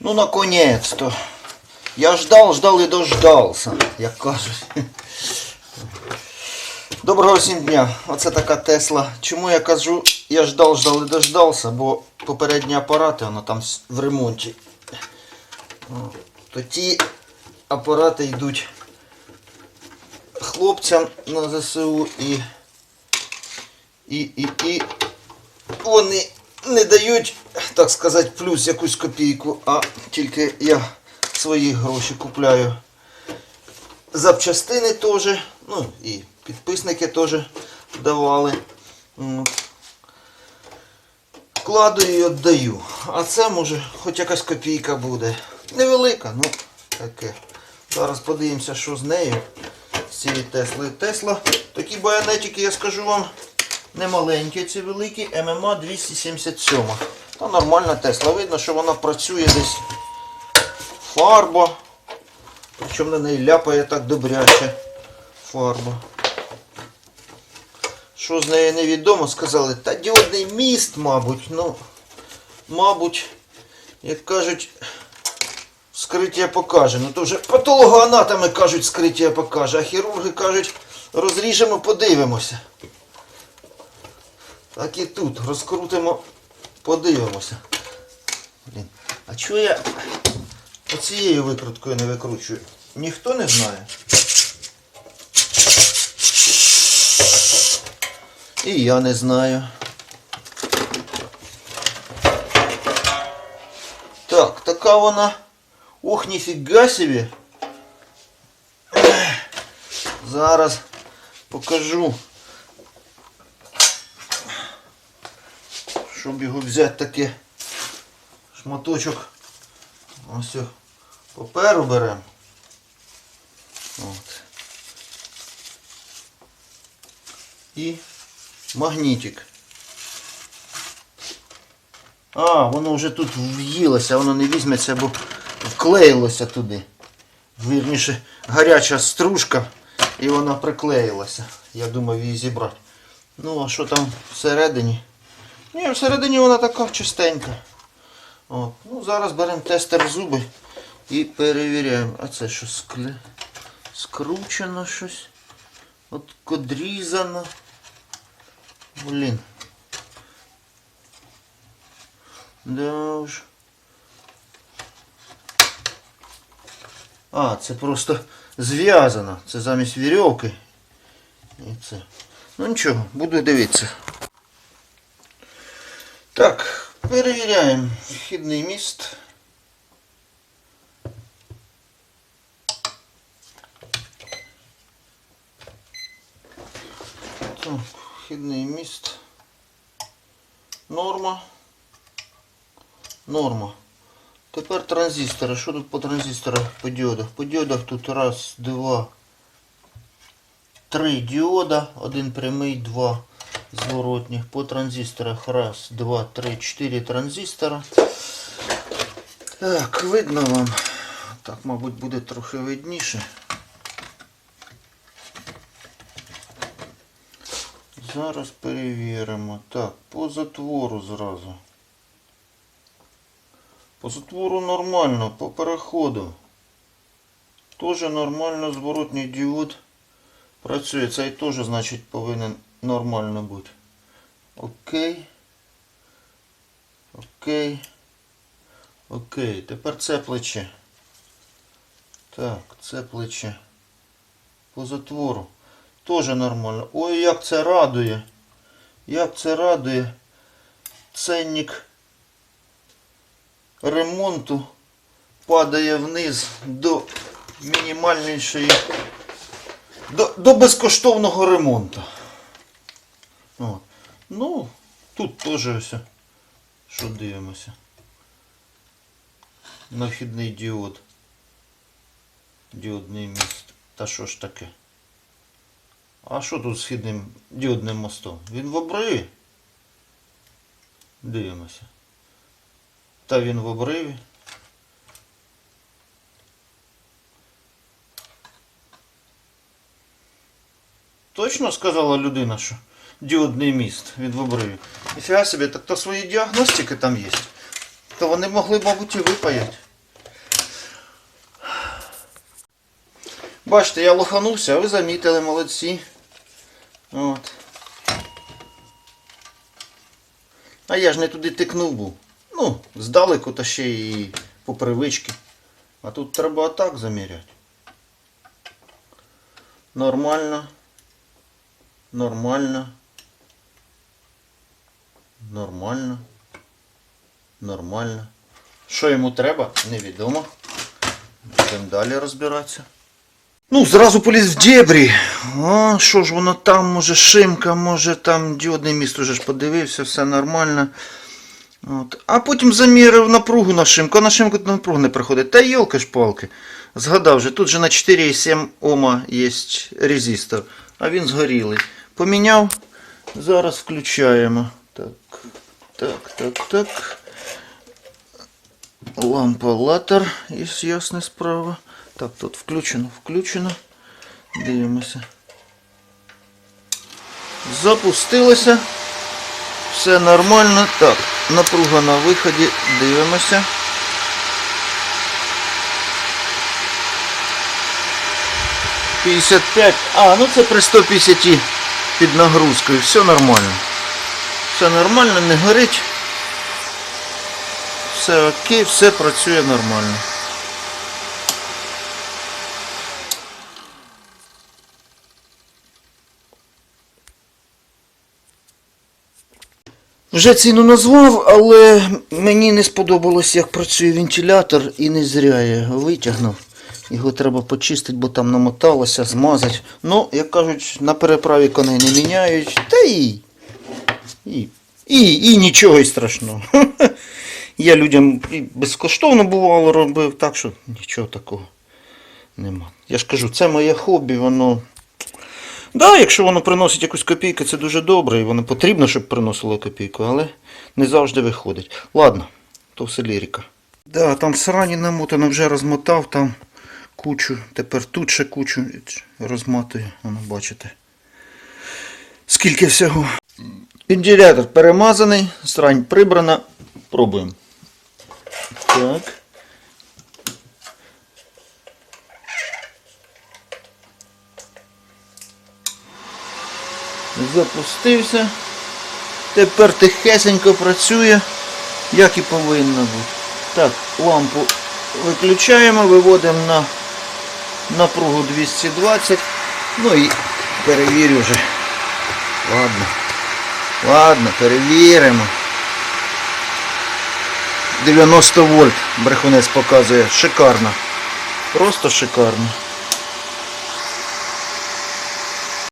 Ну, наконец-то. Я ждал, ждал і дождався, як кажуть. Доброго всім дня. Оце така Тесла. Чому я кажу, я ждав, ждав і дождався, бо попередні апарати, воно там в ремонті. То ті апарати йдуть хлопцям на ЗСУ і, і, і, і вони не дають, так сказати, плюс якусь копійку, а тільки я свої гроші купляю. Запчастини теж, ну і підписники теж давали. М. Вкладу і віддаю. А це може хоч якась копійка буде. Невелика, ну таке. Зараз подивимося, що з нею. З цієї Тесли. Тесла. Такі байонетики, я скажу вам, не маленькі, ці великі. ММА 277. Та нормальна Тесла. Видно, що вона працює десь фарба. Причому на неї ляпає так добряче фарба. Що з нею невідомо, сказали, та діодний міст, мабуть, ну, мабуть, як кажуть, вскриття покаже. Ну то вже патологоанатоми кажуть, вскриття покаже, а хірурги кажуть, розріжемо, подивимося. Так і тут, розкрутимо, подивимося. Блін, а чого я оцією викруткою не викручую? Ніхто не знає. І я не знаю. Так, така вона. Ох, ніфіга собі. Зараз покажу. Щоб його взяти таке шматочок. Ось паперу беремо. От. І магнітик. А, воно вже тут в'їлося, воно не візьметься, бо вклеїлося туди. Вірніше, гаряча стружка і вона приклеїлася. Я думав її зібрати. Ну, а що там всередині? Ні, всередині вона така чистенька. От. Ну, зараз беремо тестер зуби і перевіряємо. А це що скле? Скручено щось. От кодрізано. Блін. Да уж. А, це просто зв'язано. Це замість вірьовки. І це. Ну нічого, буду дивитися. Так, перевіряємо вхідний міст. Так, вхідний міст. Норма. Норма. Тепер транзистори. Що тут по транзисторах, по діодах? По діодах тут раз, два, три діода. Один прямий, два зворотних. По транзисторах раз, два, три, чотири транзистора. Так, видно вам. Так, мабуть, буде трохи видніше. Зараз перевіримо. Так, по затвору зразу. По затвору нормально, по переходу. Тоже нормально зворотний діод працює. Цей теж, значить, повинен нормально бути. Окей. Окей. Окей. Тепер це плече. Так, це плече. По затвору. Тоже нормально. Ой, як це радує. Як це радує. Ценник ремонту падає вниз до мінімальнішої. До, до безкоштовного ремонту. Ну, тут теж ось. Що дивимося. На вхідний діод. Діодний міст. Та що ж таке? А що тут з східним діодним мостом? Він в обриві? Дивимося. Та він в обриві. Точно сказала людина, що діодний міст від вибрию. Ніфіга собі, так то свої діагностики там є. То вони могли, мабуть, і випаяти. Бачите, я лоханувся, а ви замітили, молодці. От. А я ж не туди тикнув був. Ну, здалеку та ще і по привички. А тут треба так заміряти. Нормально. Нормально. Нормально. Нормально. Що йому треба, невідомо. Будемо далі розбиратися. Ну, зразу поліз в дебрі. А, що ж воно там, може шимка, може там діодний міст уже ж подивився, все нормально. От. А потім замірив напругу на шимку, а на шимку напругу не приходить. Та йолки ж палки. Згадав же, тут же на 4,7 Ома є резистор, а він згорілий. Поміняв, зараз включаємо. Так, так, так, так. Лампа латер, є ясна справа. Так, тут включено, включено. Дивимося. Запустилося. Все нормально. Так, напруга на виході. Дивимося. П'ятдесят п'ять. А, ну це при 150 під нагрузкою. Все нормально. Все нормально, не горить. Все окей, все працює нормально. Вже ціну назвав, але мені не сподобалось, як працює вентилятор і не зря я його витягнув. Його треба почистити, бо там намоталося, змазати. Ну, як кажуть, на переправі коней не міняють. Та і. І, і, і нічого й страшного. Я людям і безкоштовно бувало робив, так що нічого такого нема. Я ж кажу, це моє хобі, воно. Да, якщо воно приносить якусь копійку, це дуже добре, і воно потрібно, щоб приносило копійку, але не завжди виходить. Ладно, то все лірика. Да, там срані намотано, вже розмотав там кучу. Тепер тут ще кучу розматую, воно бачите. Скільки всього. Вентилятор перемазаний, срань прибрана. Пробуємо. Так. Запустився. Тепер тихесенько працює, як і повинно бути. Так, лампу виключаємо, виводимо на напругу 220. Ну і перевірю вже. Ладно. Ладно, перевіримо. 90 вольт брехунець показує. Шикарно. Просто шикарно.